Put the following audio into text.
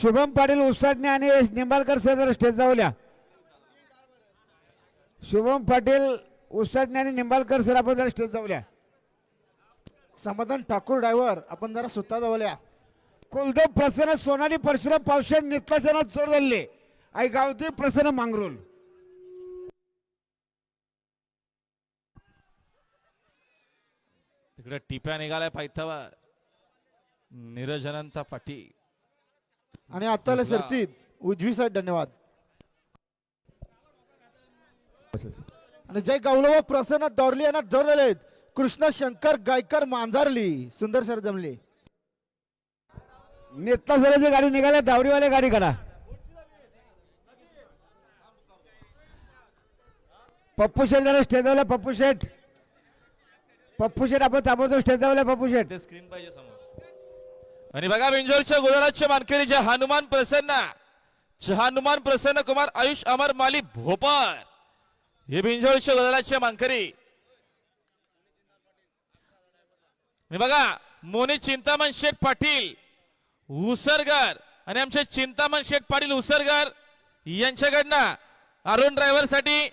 शुभम पाटील उसाटणे आणि Nimbalkar sir stage जाऊल्या. शुभम पाटील उसाटणे आणि निंबाळकर सर आपण जरा स्टेज जाऊल्या. समाधान ठाकूर ड्रायव्हर आपण जरा सुद्धा जवळया कुलदेव प्रसन्न सोनाली परशुराम पावशे नित्याचनात चोर झाले आई गावती प्रसन्न मांगरोल. तिकडे टिप्या निघालाय पायथावा. नीरज अनंत पाटील. आणि आता शर्तीत. उजवी साईड धन्यवाद. आणि जय गौलव व प्रसन्न दौरली यांना जोर दिलेत कृष्ण शंकर गायकर मांजारली सुंदर सर जमले. नेता सराची गाडी निघाल्या दावरीवाले गाडी काढा. पप्पू शेठ जरा स्टेज पप्पू शेठ. पप्पू शेठ आपण ताबडतोब स्टेज जाऊल्या पप्पू शेठ. स्क्रीन पाहिजे समोर. आणि बघा बिंजोरच्या गुजरातचे मानकरी जे हनुमान प्रसन्न हनुमान प्रसन्न कुमार आयुष अमर माली भोपाळ. हे बिंजोरच्या गुजरातचे मानकरी. बघा मोनी चिंतामण शेठ पाटील उसरगर. आणि आमचे चिंतामण शेठ पाटील उसरगर यांच्याकडनं अरुण ड्रायव्हरसाठी